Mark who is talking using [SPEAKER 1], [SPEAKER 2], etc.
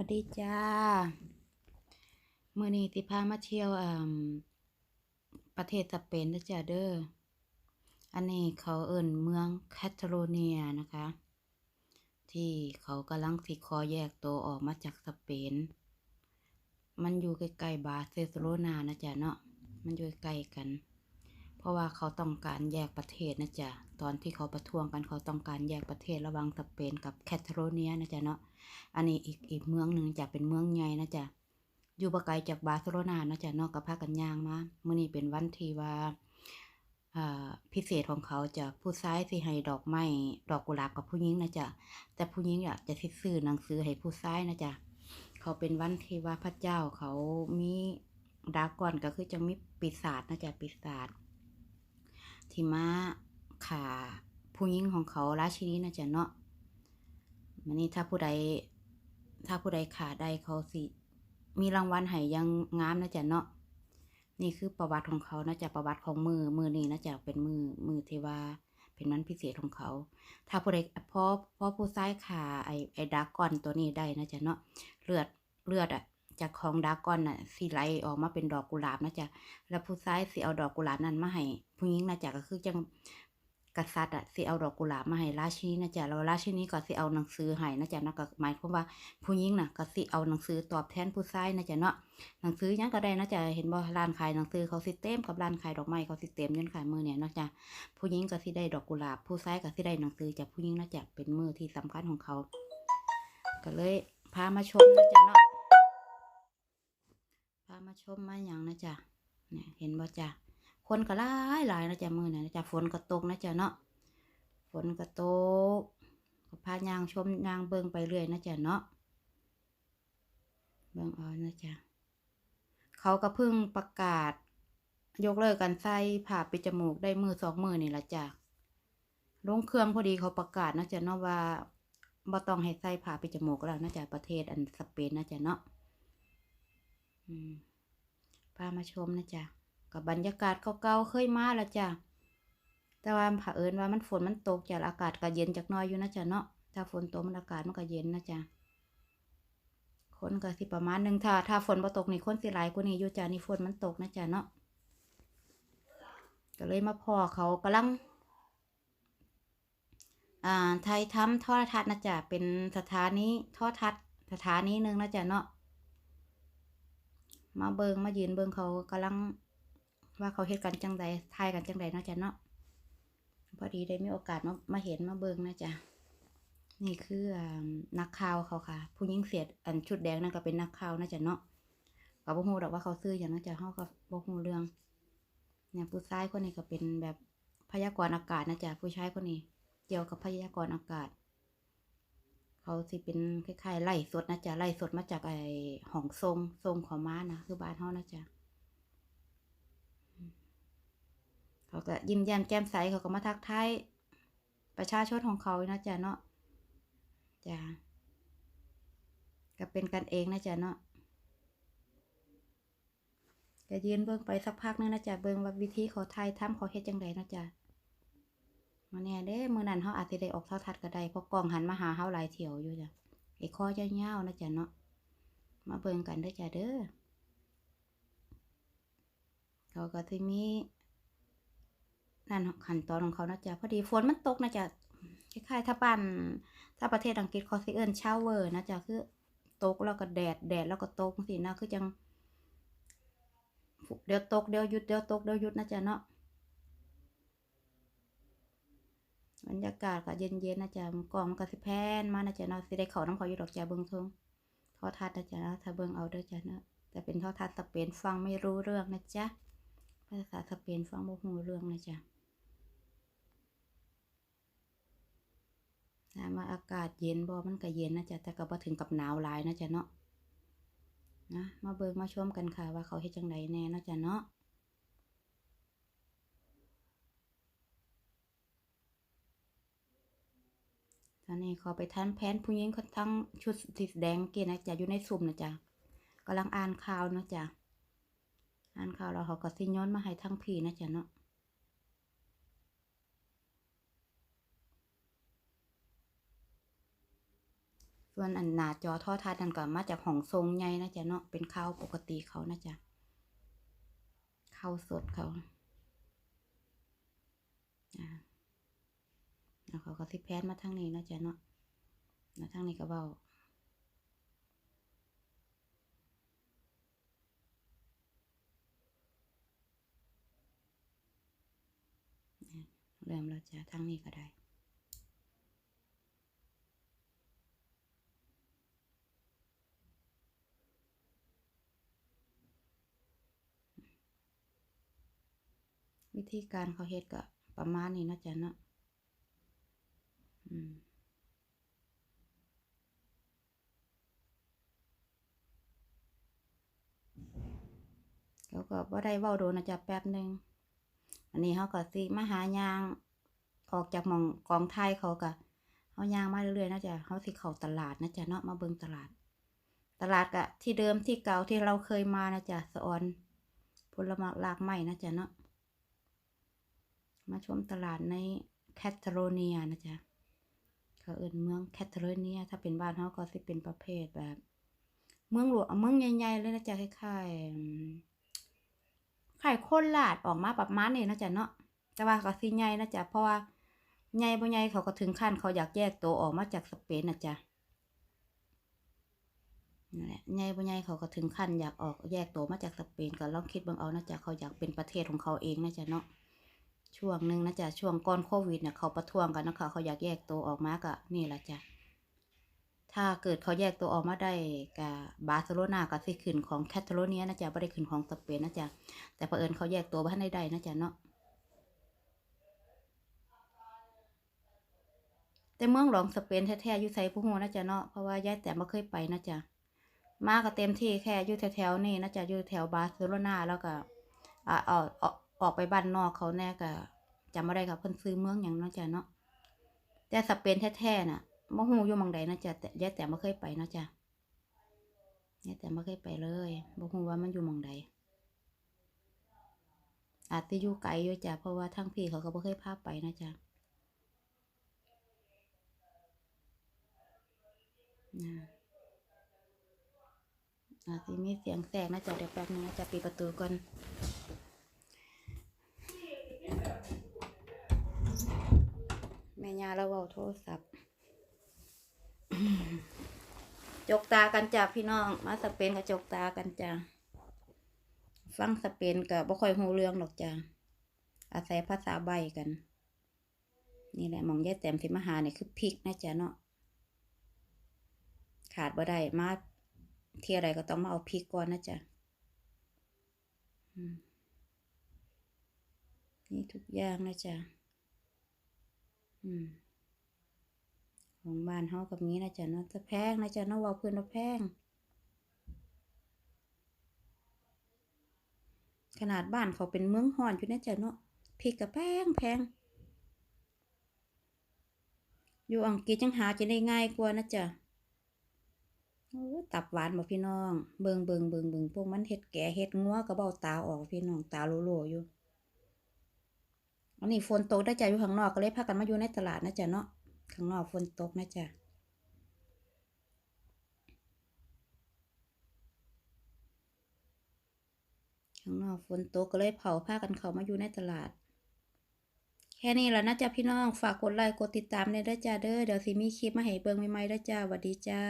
[SPEAKER 1] วัสดีจ้ามือนี้สิพามาเที่ยวประเทศสเปนเด้อจ้าเด้อ อันนี้เขาเอิ้นเมืองแคทาโลเนียนะคะ ที่เขากำลังสิขอแยกตัวออกมาจากสเปน มันอยู่ใกล้ๆบาร์เซโลนานะจ๊ะเนาะ มันอยู่ใกล้กัน เพราะว่าเขาต้องการแยกประเทศนะจ๊ะ ตอนที่เขาประท้วงกันเขาต้องการแยกประเทศระหว่างสเปนกับแคทาโลเนียนะจ๊ะเนาะ อันนี้อีกอีกเมืองหนึ่งจะเป็นเมืองใหญ่นะจ๊ะ อยู่ไกลจากบาร์เซโลนานะจ๊ะเนอกกับพากันย่างมามื้อนี้เป็นวันที่ว่าอ่าพิเศษของเขาจะผู้ชายสิให้ดอกไม้ดอกกุหลาบกับผู้หญิงนะจ๊ะ แต่ผู้หญิงอะจะสิซื้อหนังสือให้ผู้ชายนะจ๊ะ เขาเป็นวันที่ว่าพระเจ้าเขามีดาก่อนก็คือจะมีปีศาจนะจ๊ะปีศาจ ที่มาขาผู้หญิงของเขาราชินีนะจ๊ะเนาะมันนี้ถ้าผู้ใด ถ้าผู้ใดขาได้เขาสิ มีรางวัลให้ยังงามนะจ๊ะเนาะนี่คือประวัติของเขานะจ๊ะประวัติของมือมือนี้นะจ๊ะเป็นมือมือเทวาเป็นวันพิเศษของเขา ถ้าผู้ใดพอพอผู้ซ้ายขาไอไอดรากอนตัวนี้ได้นะจ๊ะเนาะเลือดเลือดอะ จากของดากอนน่ะสิไหลออกมาเป็นดอกกุหลาบนะจ๊ะแล้วผู้ซ้ายสิเอาดอกกุหลาบนั้นมาให้ผู้หญิงนะจ๊ะก็คือจังกษัตริย์อะสิเอาดอกกุหลาบมาให้ราชินีนะจ๊ะแล้วราชินีก็สิเอาหนังสือให้นะจ๊ะเนาะก็หมายความว่าผู้หญิงน่ะก็สิเอาหนังสือตอบแทนผู้ชายนะจ๊ะเนาะหนังสือยังก็ได้นะจ๊ะเห็นบ่ร้านขายหนังสือเขาสิเต็มกับร้านขายดอกไม้เขาสิเต็มยันขายมือเนี่ยนะจ๊ะผู้หญิงก็สิได้ดอกกุหลาบผู้ชายก็สิได้หนังสือจากผู้หญิงนะจ๊ะเป็นมือที่สำคัญของเขา ก็เลยพามาชมนะจ๊ะเนาะ มาชมมาหยังนะจ๊ะเนี่ยเห็นบ่จ๊ะคนก็หลายหลายนะจ๊ะมือเนี่ยนะจ๊ะฝนก็ตกนะจ๊ะเนาะฝนก็ตกก็พายางชมยางเบิงไปเรื่อยนะจ๊ะเนาะเบิงเอานะจ๊ะเขาก็เพิ่งประกาศ ยกเลิกการใส่ผ่าปิดจมูกได้มือสองมือนี่ละจ้ะลงเครื่องพอดีเขาประกาศนะจ๊ะเนาะว่าบ่ต้องให้ใส่ผ่าปิดจมูกแล้วนะจ๊ะประเทศอันสเปนนะจ๊ะเนาะอืม พามาชมนะจ๊ะกับบรรยากาศเก่าๆเคยมาแล้วจ้ะแต่ว่าเผอิญว่ามันฝนมันตกจ้ะอากาศก็เย็นจักน้อยอยู่นะจ๊ะเนาะถ้าฝนตกมันอากาศมันก็เย็นนะจ๊ะคนก็สิประมาณหนึ่งถ้าถ้าฝนบ่ตกนี่คนสิหลายกว่านี้อยู่จ้ะนี่ฝนมันตกนะจ๊ะเนาะก็เลยมาพอเขากำลังอ่าไทยทำโทรทัศน์นะจ๊ะเป็นสถานีโทรทัศน์สถานีหนึ่งนะจ๊ะเนาะ มาเบิงมายืนเบิงเขากำลังว่าเขาเฮ็ดกันจังใดทายกันจังใดเนาะจ๊ะเนาะพอดีได้มีโอกาสมามาเห็นมาเบิงนะจ๊ะนี่คือนักข่าวเขาค่ะ ผู้หญิงเสียอันชุดแดงนั่นก็เป็นนักข่าวนะจ๊ะเนาะก็บ่ฮู้ดอกว่าเขาซื้อหยังนะจ๊ะเฮาก็บ่ฮู้เรื่องเนี่ยผู้ชายคนนี้ก็เป็นแบบพยากรณ์อากาศนะจ๊ะผู้ชายคนนี้ เกี่ยวกับพยากรณ์อากาศ เขาสิเป็นคล้ายๆไล่สดนะจ๊ะไล่สดมาจากไอ้ห้องทรงทรงของม้านะคือบ้านเฮานะจ๊ะเขาก็ยิ้มแย้มแจ่มใสเขาก็มาทักทายประชาชนของเขานะจ๊ะเนาะจ้ะก็เป็นกันเองนะจ๊ะเนาะก็ยืนเบิ่งไปสักพักนึงนะจ๊ะเบิ่งว่าวิธีเขาทายทำเขาเฮ็ดจังไดนะจ๊ะ มาแน่เด้มือนั้นเฮาอาจสิได้ออกโทรทัศน์ก็ได้เพราะกองหันมาหาเฮาหลายเที่ยวอยู่จ้ะไอ้คอยาวๆนะจ๊ะเนาะมาเบิ่งกันเด้อจ้ะเด้อเขาก็สิมีนั่นขั้นตอนของเขานะจ๊ะพอดีฝนมันตกนะจ๊ะคล้ายๆถ้าบ้านถ้าประเทศอังกฤษเขาสิเอิ้นชาวเวอร์นะจ๊ะคือตกแล้วก็แดดแดดแล้วก็ตกสินะคือจังเดี๋ยวตกเดี๋ยวหยุดเดี๋ยวตกเดี๋ยวหยุดนะจ๊ะเนาะ บรรยากาศก็เย็นๆนะจ๊ะกล้องมันก็สิแพนมานะจ๊ะเนาะสิได้เขาน้ำเขาอยู่ดอกจ๊ะเบิ่งเทิงทอทัศนะจ๊ะนะถ้าเบิ่งเอาเด้อจ๊ะเนาะแต่เป็นทอทัศสเปนฟังไม่รู้เรื่องนะจ๊ะภาษาสเปนฟังบ่ฮู้เรื่องนะจ๊ะถามาอากาศเย็นบ่มันก็เย็นนะจ๊ะแต่ก็บ่ถึงกับหนาวหลายนะจ๊ะเนาะนะมาเบิ่งมาชมกันค่ะว่าเขาเฮ็ดจังไดแน่นะจ๊ะเนาะ ตอนนี้เขาไปทันแผนผู้หญิงเขาทั้งชุดสีแดงเกี้นะจ๊ะอยู่ในสุ่มนะจ๊ะกำลังอ่านข่าวนะจ๊ะอ่านข่าวแล้วเขาก็สิย้อนมาให้ทั้งพี่นะจ๊ะเนาะส่วนอันหน้าจอโทอทัศน์นั่นก็มาจากห้องทรงใหญ่นะจ๊ะเนาะเป็นข่าวปกติเขานะจ๊ะข่าวสดเขาอ่า แล้วเขาก็สิแพนมาทางนี้นะจ๊ะเนาะแล้วทางนี้ก็เว้าเริ่มแล้วจ้ะทางนี้ก็ได้วิธีการเขาเฮ็ดก็ประมาณนี้นะจ๊ะเนาะ เขาก็บ่ได้เว้าโดนนะจ๊ะแป๊บหนึ่งอันนี้เขาก็สิมาหายาง ออกจากมองกองไทยเขาก็เขายางมาเรื่อยๆนะจ๊ะเขาสิเข้าตลาดนะจ๊ะเนาะมาเบิ่งตลาด ตลาดกะที่เดิมที่เก่าที่เราเคยมานะจ๊ะสะออนผลไม้ลากไม้นะจ๊ะเนาะมาชมตลาดในแคทโลเนียนะจ๊ะ เขาเอิ้นเมืองแคทาโลเนีย ถ้าเป็นบ้านเขาก็สิเป็นประเภทแบบ เมืองหลวงเมืองใหญ่ๆเลยนะจ๊ะคล้ายๆไข่ข้นลาดออกมาประมาณนี้นะจ๊ะเนาะแต่ว่าก็สิใหญ่นะจ๊ะเพราะว่าใหญ่บ่ใหญ่เขาก็ถึงขั้นเขาอยากแยกตัวออกมาจากสเปนนะจ๊ะนั่นแหละใหญ่บ่ใหญ่เขาก็ถึงขั้นอยากออกแยกตัวมาจากสเปนก็ลองคิดเบิ่งเอานะจ๊ะเขาอยากเป็นประเทศของเขาเองนะจ๊ะเนาะ ช่วงหนึ่งนะจ๊ะช่วงก่อนโควิดเนี่ยเขาประท้วงกันนะคะเขาอยากแยกตัวออกมาก็นี่แหละจ้ะถ้าเกิดเขาแยกตัวออกมาได้กับบาร์เซโลนาก็สิขึ้นของแคทาโลเนียนะจ๊ะบ่ได้ขึ้นของสเปนนะจ๊ะแต่เผอิญเขาแยกตัวบ้านได้ๆนะจ๊ะเนาะแต่เมืองหลวงสเปนแท้ๆอยู่ไสผู้ฮู้นะจ๊ะเนาะเพราะว่าย้ายแต่บ่เคยไปนะจ๊ะมาก็เต็มที่แค่อยู่แถวๆนี่นะจ๊ะอยู่แถวบาร์เซโลนาแล้วก็อ่าออก ออกไปบ้านนอกเขาแน่ก็จำบ่ได้ค่ะเพิ่นซื้อเมืองหยังเนาะจ๊ะเนาะแต่สเปนแท้ๆน่ะบ่ฮู้อยู่ม่องใดนะจ๊ะแต่ยายแต่บ่เคยไปนาะจ๊ะยายแต่บ่เคยไปเลยบ่ฮู้ว่ามันอยู่ม่องใดอาจจะอยู่ไกลอยู่จ้ะเพราะว่าทั้งพี่เขาก็บ่เคยพาไปนะจ๊ะนะอาจจะมีเสียงแทรกนะจ๊ะเดี๋ยวแป๊บนึงนะจ๊ะปิดประตูก่อน แม่ยาเราเว้าโทรศัพท์จกตากันจ้ะพี่น้อง มาสเปนก็จกตากันจ้ะฟังสเปนก็บ่ค่อยรู้เรื่องหรอกจ้ะอาศัยภาษาใบกัน นี่แหละมองแยายแต้มสิมาหาเนี่ยคือพริกนะจ๊ะเนาะขาดบ่ได้มาเที่อะไรก็ต้องมาเอาพริกก่อนนะจ๊ะนี่ทุกอย่างนะจ๊ะ อืมของบ้านเฮากับนี้นะจ๊ะเนาะจะแพงนะจ๊ะเนาะว่าเพิ่อนว่าแพง ขนาดบ้านเขาเป็นเมืองฮ้อนอยู่นะจ๊ะเนาะพริกก็แพงแพงอยู่อังกฤษจังหาจะได้ง่ายกว่านะจ๊ะโอ้ตับหวานบ่พี่น้อง เบิงเบิงเบิงเบิงพวกมันเฮ็ดแก่เฮ็ดงัวก็เบ้าตาออกพี่น้องตาโลๆอยู่ อันนี้ฝนตกได้จ้ะอยู่ข้างนอกก็เลยพากันมาอยู่ในตลาดนะจ๊ะเนาะข้างนอกฝนตกนะจ๊ะข้างนอกฝนตกก็เลยเผาผ้ากันเข้ามาอยู่ในตลาด แค่นี้แหล้วนะจ๊ะพี่น้องฝากกดไลค์กดติดตามในเด้อจ้าเด้อเดี๋ยวสิมีคลิปมาให้เบิ่งใหม่ๆเด้จ้าหวัดดีจ้า